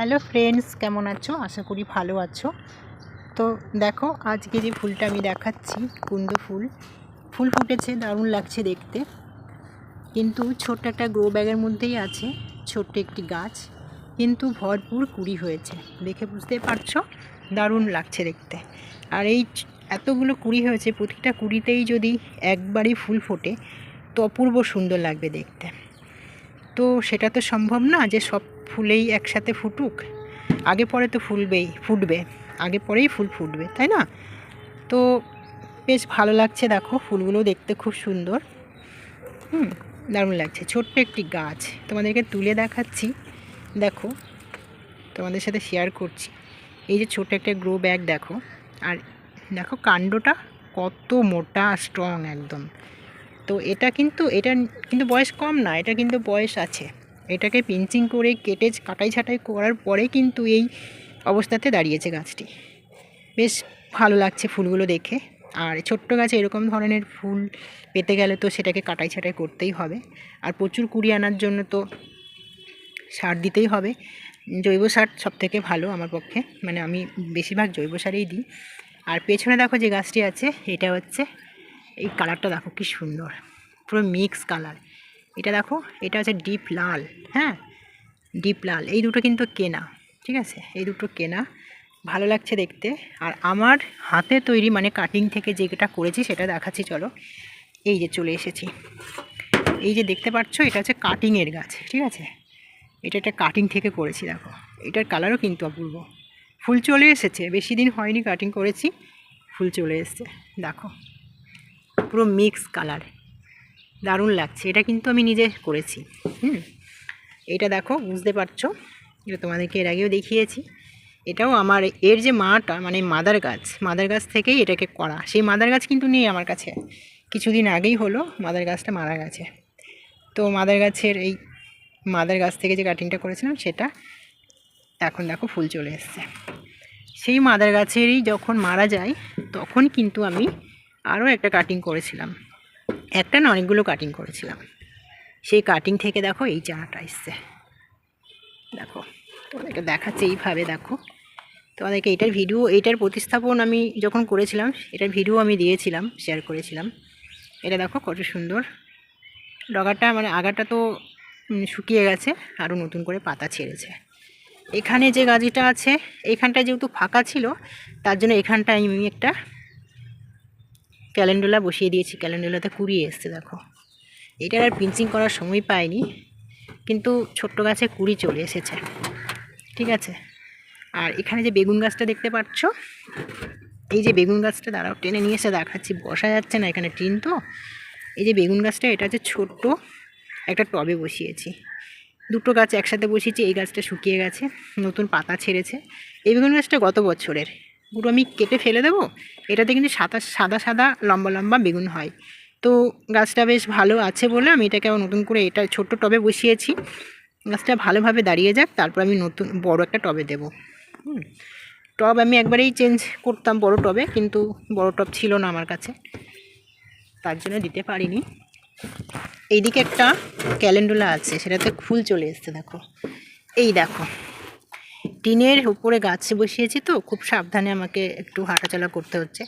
Hello friends, কেমন আছো? আশা করি ভালো আছো। তো দেখো, আজকে যে ফুলটা আমি দেখাচ্ছি, কুন্দ ফুল ফুল ফুটেছে, দারুণ লাগছে দেখতে। কিন্তু ছোট্ট একটা গ্রো ব্যাগের মধ্যেই আছে, ছোট্ট একটি গাছ, কিন্তু ভরপুর কুড়ি হয়েছে। দেখে বুঝতে পারছ? দারুণ লাগছে দেখতে। আর এই এতগুলো কুড়ি হয়েছে, প্রতিটা কুড়িতেই যদি একবারই ফুল ফোটে, তো অপূর্ব সুন্দর লাগবে দেখতে। তো সেটা তো সম্ভব না যে সব ফুলেই একসাথে ফুটুক। আগে পরে তো ফুলবেই, ফুটবে। আগে পরেই ফুল ফুটবে, তাই না? তো বেশ ভালো লাগছে দেখো, ফুলগুলো দেখতে খুব সুন্দর। হুম, দারুণ লাগছে। ছোট্ট একটি গাছ। তোমাদেরকে তুলে দেখাচ্ছি। দেখো, তোমাদের সাথে শেয়ার করছি। এই যে ছোট একটা গ্রো ব্যাগ দেখো। আর দেখো কাণ্ডটা কত মোটা স্ট্রং একদম। তো এটা কিন্তু এটা কিন্তু বয়স কম না, এটা কিন্তু বয়স আছে। এটাকে পিঞ্চিং করে কেটে কাটাই ছাটাই করার পরে কিন্তু এই অবস্থাতে দাঁড়িয়েছে গাছটি। বেশ ভালো লাগছে ফুলগুলো দেখে। আর ছোট্ট গাছে এরকম ধরনের ফুল পেতে গেলে তো সেটাকে কাটাই ছাটাই করতেই হবে। আর প্রচুর কুড়ি আনার জন্য তো সার দিতেই হবে। জৈব সার সব থেকে ভালো আমার পক্ষে। মানে আমি বেশিরভাগ জৈব সারেই দিই। আর পেছনে দেখো যে গাছটি আছে, এটা হচ্ছে, এই কালারটা দেখো কি সুন্দর। পুরো মিক্স কালার এটা দেখো, এটা হচ্ছে ডিপ লাল হ্যাঁ? ডিপ লাল, এই দুটো কিন্তু কেনা, ঠিক আছে? এই দুটো কেনা, ভালো লাগছে দেখতে। আর আমার হাতে তৈরি মানে কাটিং থেকে যেটা করেছি সেটা দেখাচ্ছি, চলো। এই যে চলে এসেছি। এই যে দেখতে পাচ্ছ, এটা হচ্ছে কাটিংয়ের গাছ, ঠিক আছে? এটা একটা কাটিং থেকে করেছি, দেখো। এটার কালারও কিন্তু অপূর্ব। ফুল চলে এসেছে, বেশি দিন হয়নি কাটিং করেছি, ফুল চলে এসেছে, দেখো। পুরো মিক্স কালার দারুণ লাগছে। এটা কিন্তু আমি নিজে করেছি। হুম? এটা দেখো, বুঝতে পারছ? এটা তোমাদেরকে এর আগেও দেখিয়েছি। এটাও আমার এর যে মাটা মানে মাদার গাছ মাদার গাছ থেকেই এটাকে করা। সেই মাদার গাছ কিন্তু নেই আমার কাছে। কিছুদিন আগেই হলো, মাদার গাছটা মারা গেছে। তো মাদার গাছের এই মাদার গাছ থেকে যে কাটিংটা করেছিলাম সেটা এখন দেখো ফুল চলে এসছে। সেই মাদার গাছেরই যখন মারা যায়, তখন কিন্তু আমি আরও একটা কাটিং করেছিলাম। একটা না অনেকগুলো কাটিং করেছিলাম। সেই কাটিং থেকে দেখো এই চারাটা এসছে। দেখো, তোমাদেরকে দেখাচ্ছে এইভাবে, দেখো। তোমাদেরকে এটার ভিডিও এইটার প্রতিস্থাপন আমি যখন করেছিলাম, এটার ভিডিও আমি দিয়েছিলাম শেয়ার করেছিলাম। এটা দেখো কত সুন্দর। ডগাটা মানে আগাটা তো শুকিয়ে গেছে, আরও নতুন করে পাতা ছেড়েছে। এখানে যে গাছটা আছে, এখানটা যেহেতু ফাঁকা ছিল, তার জন্য এখানটায় আমি একটা ক্যালেন্ডুলা বসিয়ে দিয়েছি, ক্যালেন্ডুলাতে কুড়িয়ে এসছে, দেখো। এটার আর পিঞ্চিং করার সময় পাইনি, কিন্তু ছোট্ট গাছে কুড়ি চলে এসেছে, ঠিক আছে? আর এখানে যে বেগুন গাছটা দেখতে পাচ্ছ, এই যে বেগুন গাছটা দাঁড়াও, টেনে নিয়ে এসে দেখাচ্ছি, বসা যাচ্ছে না এখানে টিন তো। এই যে বেগুন গাছটা, এটা হচ্ছে ছোট্ট একটা টবে বসিয়েছি। দুটো গাছ একসাথে বসিয়েছি, এই গাছটা শুকিয়ে গেছে, নতুন পাতা ছেড়েছে। এই বেগুন গাছটা গত বছরের পুরো আমি কেটে ফেলে দেবো। এটাতে কিন্তু সাদা সাদা সাদা, লম্বা লম্বা বেগুন হয়। তো গাছটা বেশ ভালো আছে বলে আমি এটাকে আবার নতুন করে এটা ছোট্ট টবে বসিয়েছি। গাছটা ভালোভাবে দাঁড়িয়ে যাক, তারপর আমি নতুন বড় একটা টবে দেবো। টব আমি একবারেই চেঞ্জ করতাম বড় টবে, কিন্তু বড় টব ছিল না আমার কাছে। তার জন্য দিতে পারিনি। এইদিকে একটা ক্যালেন্ডুলা আছে, সেটাতে ফুল চলে এসছে, দেখো। এই দেখো। টিনের উপরে গাছে বসিয়েছি তো, খুব সাবধানে আমাকে একটু হাঁটাচলা করতে হচ্ছে।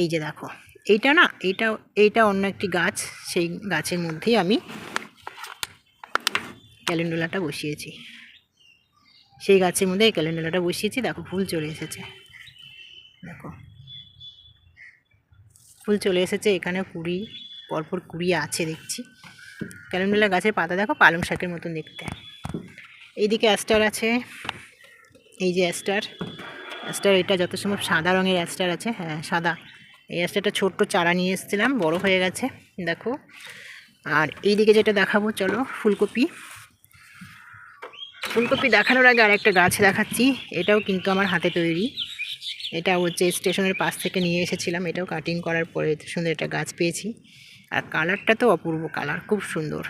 এই যে দেখো, এইটা না, এইটা এইটা অন্য একটি গাছ, সেই গাছের মধ্যেই আমি ক্যালেন্ডুলাটা বসিয়েছি। সেই গাছের মধ্যে এই ক্যালেন্ডুলাটা বসিয়েছি, দেখো ফুল চলে এসেছে। দেখো, ফুল চলে এসেছে, এখানে কুড়ি, পরপর কুড়ি আছে দেখছি। ক্যালেন্ডুলা গাছের পাতা দেখো, পালং শাকের মতন দেখতে। এইদিকে অ্যাস্টার আছে এই যে অ্যাস্টার অ্যাস্টার এটা যত সম্ভব সাদা রঙের অ্যাস্টার আছে হ্যাঁ সাদা। এই অ্যাস্টারটা ছোট্ট চারা নিয়ে এসেছিলাম, বড় হয়ে গেছে, দেখো। আর এইদিকে যেটা দেখাবো, চলো, ফুলকপি। ফুলকপি দেখানোর আগে আর একটা গাছ দেখাচ্ছি, এটাও কিন্তু আমার হাতে তৈরি। এটা হচ্ছে স্টেশনের পাশ থেকে নিয়ে এসেছিলাম, এটাও কাটিং করার পরে সুন্দর একটা গাছ পেয়েছি। আর কালারটা তো অপূর্ব কালার খুব সুন্দর।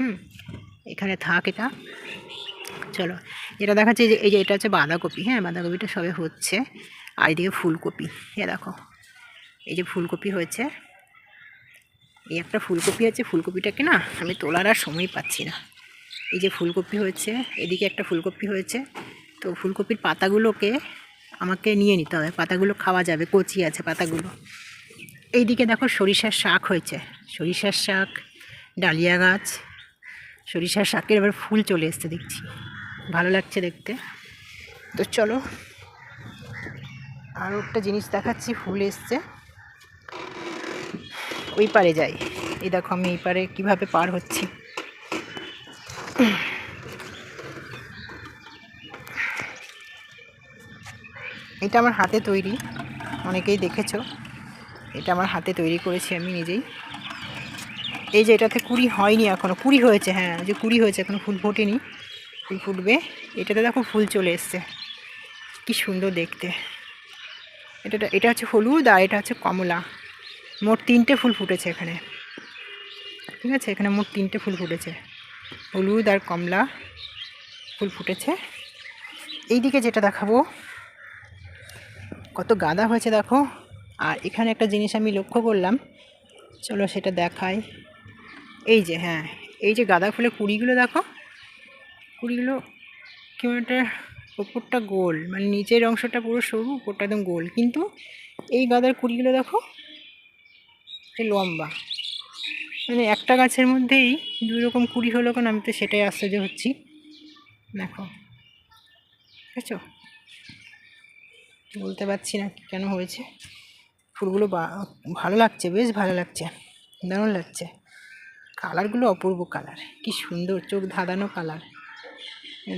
হুম, এখানে থাক এটা। চলো। এটা দেখাচ্ছে যে, এই যে এটা হচ্ছে বাঁধাকপি হ্যাঁ? বাঁধাকপিটা সবে হচ্ছে। আর এদিকে ফুলকপি, এ দেখো। এই যে ফুলকপি হয়েছে। এই একটা ফুলকপি আছে, ফুলকপিটাকে না আমি তোলার আর সময় পাচ্ছি না। এই যে ফুলকপি হয়েছে, এদিকে একটা ফুলকপি হয়েছে। তো ফুলকপির পাতাগুলোকে আমাকে নিয়ে নিতে হবে। পাতাগুলো খাওয়া যাবে, কচি আছে পাতাগুলো। এইদিকে দেখো সরিষার শাক হয়েছে। সরিষার শাক, ডালিয়া গাছ, সরিষার শাকের এবার ফুল চলে এসছে, দেখছি। ভালো লাগছে দেখতে। তো চলো আরও একটা জিনিস দেখাচ্ছি, ফুল এসছে। ওই পারে যাই। এই দেখো আমি এই পারে কীভাবে পার হচ্ছি। এটা আমার হাতে তৈরি, অনেকেই দেখেছ। এটা আমার হাতে তৈরি করেছি আমি নিজেই। এই যে এটাতে কুড়ি হয়নি এখনও কুড়ি হয়েছে হ্যাঁ যে কুড়ি হয়েছে এখনও ফুল ফোটেনি। ফুল ফুটবে। এটাতে দেখো ফুল চলে এসছে। কি সুন্দর দেখতে। এটা এটা হচ্ছে হলুদ আর এটা হচ্ছে কমলা। মোট তিনটে ফুল ফুটেছে এখানে। ঠিক আছে? এখানে মোট তিনটে ফুল ফুটেছে। হলুদ আর কমলা ফুল ফুটেছে। এইদিকে যেটা দেখাবো, কত গাঁদা হয়েছে দেখো। আর এখানে একটা জিনিস আমি লক্ষ্য করলাম। চলো সেটা দেখাই। এই যে হ্যাঁ এই যে গাঁদা ফুলের কুড়িগুলো দেখো। কুড়িগুলো একটা ওপরটা গোল মানে নিচের অংশটা পুরো সরু উপরটা একদম গোল। কিন্তু এই গাঁদার কুড়িগুলো দেখো লম্বা। মানে একটা গাছের মধ্যেই দুই রকম কুড়ি হলো কেন? আমি তো সেটাই আশ্চর্য হচ্ছি। দেখো ঠিক বলতে পারছি না কেন হয়েছে। ফুলগুলো ভালো লাগছে, বেশ ভালো লাগছে। দারুণ লাগছে। কালারগুলো অপূর্ব কালার। কি সুন্দর চোখ ধাঁধানো কালার।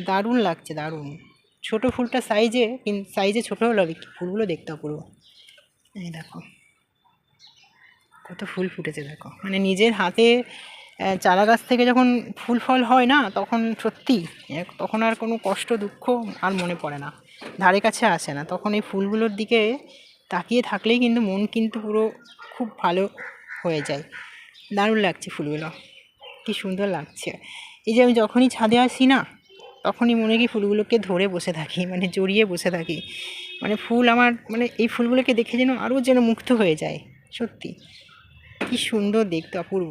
দারুণ লাগছে, দারুণ। ছোট ফুলটা সাইজে কিন্তু সাইজে ছোটো হলো ফুলগুলো দেখতে অপূর্ব। এই দেখো। কত ফুল ফুটেছে, দেখো। মানে নিজের হাতে চারা গাছ থেকে যখন ফুল ফল হয় না, তখন সত্যি তখন আর কোনো কষ্ট, দুঃখ আর মনে পড়ে না। ধারে কাছে আসে না। তখন এই ফুলগুলোর দিকে তাকিয়ে থাকলেই কিন্তু মন কিন্তু পুরো খুব ভালো হয়ে যায়। দারুণ লাগছে ফুলগুলো। কি সুন্দর লাগছে। এই যে আমি যখনই ছাদে আসি না তখনই মনে কি ফুলগুলোকে ধরে বসে থাকি মানে জড়িয়ে বসে থাকি। মানে ফুল আমার মানে এই ফুলগুলোকে দেখে যেন আরও যেন মুগ্ধ হয়ে যায়, সত্যি। কি সুন্দর দেখতে, অপূর্ব।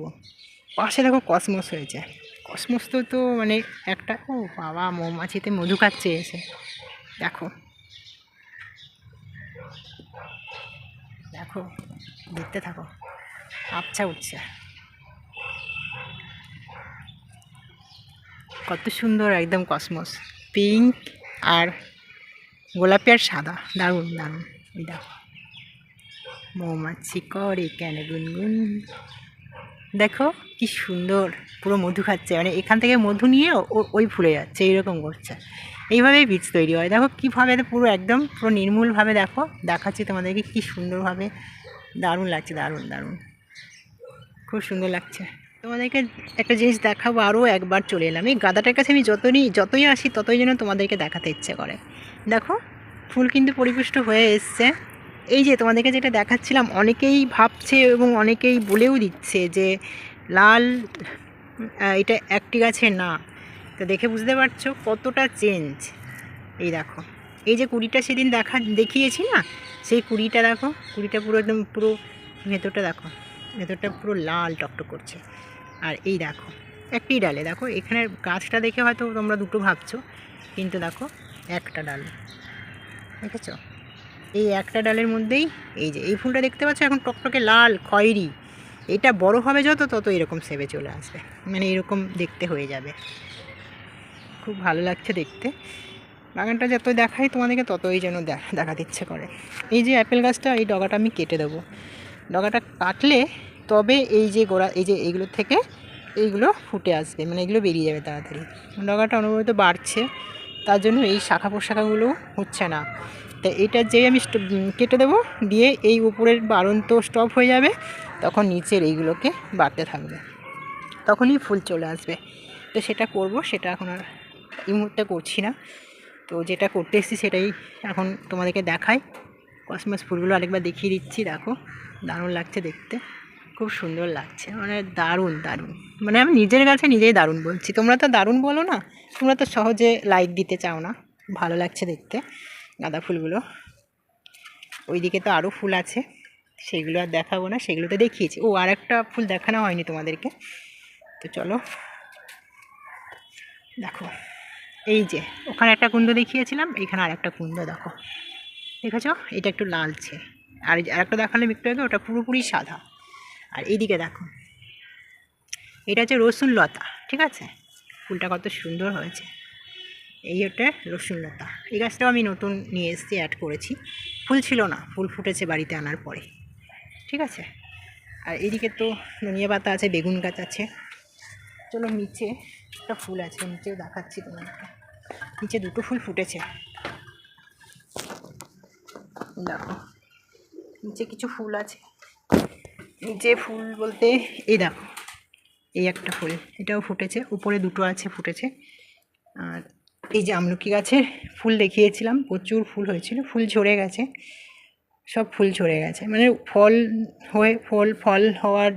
পাশে দেখো কসমস হয়েছে। কসমস তো তো মানে একটা, ও বাবা, মৌমাছিতে মধু খাচ্ছে এসে। দেখো। দেখো, দেখতে থাকো। আচ্ছা উঠছে। কত সুন্দর, একদম কসমস। পিঙ্ক আর গোলাপি আর সাদা। দারুণ দারুণ। এই দেখো। মৌমাছি করে কেন গুনগুন? দেখো কি সুন্দর, পুরো মধু খাচ্ছে। মানে এখান থেকে মধু নিয়ে ওই ফুলে যাচ্ছে, এইরকম করছে। এইভাবেই বীজ তৈরি হয়। দেখো কীভাবে পুরো একদম, পুরো নির্মূলভাবে দেখো। দেখাচ্ছি তোমাদেরকে কী সুন্দরভাবে। দারুণ লাগছে, দারুণ দারুণ। খুব সুন্দর লাগছে। তোমাদেরকে একটা জিনিস দেখাবো আরও একবার চলে এলাম। এই গাদাটার কাছে আমি যতই যতই আসি, ততই যেন তোমাদেরকে দেখাতে ইচ্ছে করে। দেখো, ফুল কিন্তু পরিপুষ্ট হয়ে এসছে। এই যে তোমাদেরকে যেটা দেখাচ্ছিলাম, অনেকেই ভাবছে এবং অনেকেই বলেও দিচ্ছে যে লাল এটা একটি গাছের না। তো দেখে বুঝতে পারছ কতটা চেঞ্জ এই দেখো, এই যে কুড়িটা সেদিন দেখা, দেখিয়েছি না? সেই কুড়িটা দেখো, কুড়িটা পুরো একদম, পুরো ভেতরটা দেখো। ভেতরটা পুরো লাল টকটক করছে। আর এই দেখো, একটি ডালে, দেখো এখানে গাছটা দেখে হয়তো তোমরা দুটো ভাবছ, কিন্তু দেখো, একটা ডাল। দেখেছ? এই একটা ডালের মধ্যেই এই যে, এই ফুলটা দেখতে পাচ্ছ, এখন টকটকে লাল, খয়েরি। এটা বড় হবে যত তত এরকম সেবে চলে আসবে। মানে এরকম দেখতে হয়ে যাবে। খুব ভালো লাগছে দেখতে। বাগানটা যত দেখাই তোমাদেরকে ততই যেন দেখাতে ইচ্ছে করে। এই যে অ্যাপেল গাছটা, এই ডগাটা আমি কেটে দেবো। ডগাটা কাটলে তবে এই যে গোড়া, এই যে এইগুলোর থেকে এইগুলো ফুটে আসবে মানে এগুলো বেরিয়ে যাবে তাড়াতাড়ি। ডগাটা অনুভূত বাড়ছে, তার জন্য এই শাখা পোশাখাগুলো হচ্ছে না। তা এটা যেই আমি কেটে দেবো, দিয়ে এই উপরের বাড়ন্ত স্টপ হয়ে যাবে, তখন নিচের এইগুলোকে বাড়তে থাকবে। তখনই ফুল চলে আসবে। তো সেটা করব, সেটা এখন আর এই মুহূর্তে করছি না। তো যেটা করতে এসেছি সেটাই এখন তোমাদেরকে দেখাই। কসমস ফুলগুলো আরেকবার দেখিয়ে দিচ্ছি, দেখো, দারুণ লাগছে দেখতে। খুব সুন্দর লাগছে। মানে দারুণ দারুণ। মানে আমি নিজের কাছে নিজেই দারুণ বলছি। তোমরা তো দারুণ বলো না? তোমরা তো সহজে লাইক দিতে চাও না। ভালো লাগছে দেখতে, গাঁদা ফুলগুলো। ওইদিকে তো আরও ফুল আছে। সেগুলো আর দেখাবো না। সেগুলো তো দেখিয়েছি। ও আর একটা ফুল দেখানো হয়নি তোমাদেরকে। তো চলো। দেখো, এই যে, ওখানে একটা কুন্দ দেখিয়েছিলাম। এখানে আর একটা কুন্দ, দেখো। দেখেছ? এটা একটু লালচে আর আরেকটা দেখালাম একটু আগে, ওটা পুরোপুরি সাদা। আর এইদিকে দেখো। এটা হচ্ছে রসুন লতা, ঠিক আছে? ফুলটা কত সুন্দর হয়েছে। এই হচ্ছে রসুন লতা। এই গাছটাও আমি নতুন নিয়ে এসেছি অ্যাড করেছি। ফুল ছিল না, ফুল ফুটেছে বাড়িতে আনার পরে, ঠিক আছে? আর এইদিকে তো ধনিয়া পাতা আছে, বেগুন গাছ আছে। চলো নিচে একটা ফুল আছে, নিচেও দেখাচ্ছি তোমাকে। নিচে দুটো ফুল ফুটেছে। দেখো, নিচে কিছু ফুল আছে। নিচে ফুল বলতে এই দেখো, এই একটা ফুল, এটাও ফুটেছে, উপরে দুটো আছে ফুটেছে। আর এই যে আমলকি গাছের ফুল দেখিয়েছিলাম, প্রচুর ফুল হয়েছিল, ফুল ঝরে গেছে, সব ফুল ঝরে গেছে। মানে ফল হয়ে, ফল ফল হওয়ার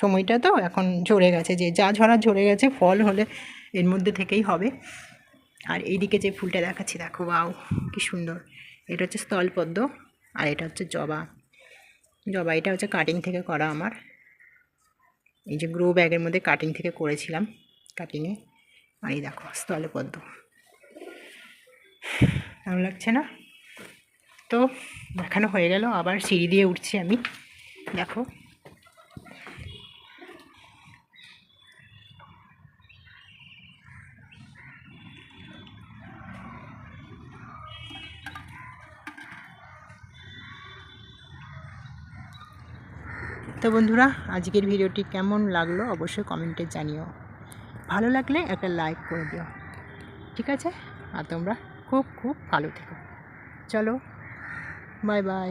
সময়টা তো এখন ঝরে গেছে, যে যা ঝরা ঝরে গেছে, ফল হলে এর মধ্যে থেকেই হবে। আর এইদিকে যে ফুলটা দেখাচ্ছি, দেখো বাও কি সুন্দর। এটা হচ্ছে স্থলপদ্ম, আর এটা হচ্ছে জবা। জবা, এটা হচ্ছে কাটিং থেকে করা আমার। এই যে গ্রো ব্যাগের মধ্যে কাটিং থেকে করেছিলাম কাটিংয়ে আর এই দেখো, স্থলে পদ্ম। ভালো লাগছে না? তো দেখানো হয়ে গেল, আবার সিঁড়ি দিয়ে উঠছি আমি। দেখো। তো বন্ধুরা, আজকের ভিডিওটি কেমন লাগল অবশ্যই কমেন্টে জানিও। ভালো লাগলে একটা লাইক করে দিও। ঠিক আছে? আর তোমরা খুব খুব ভালো থেকো। চলো, বাই বাই।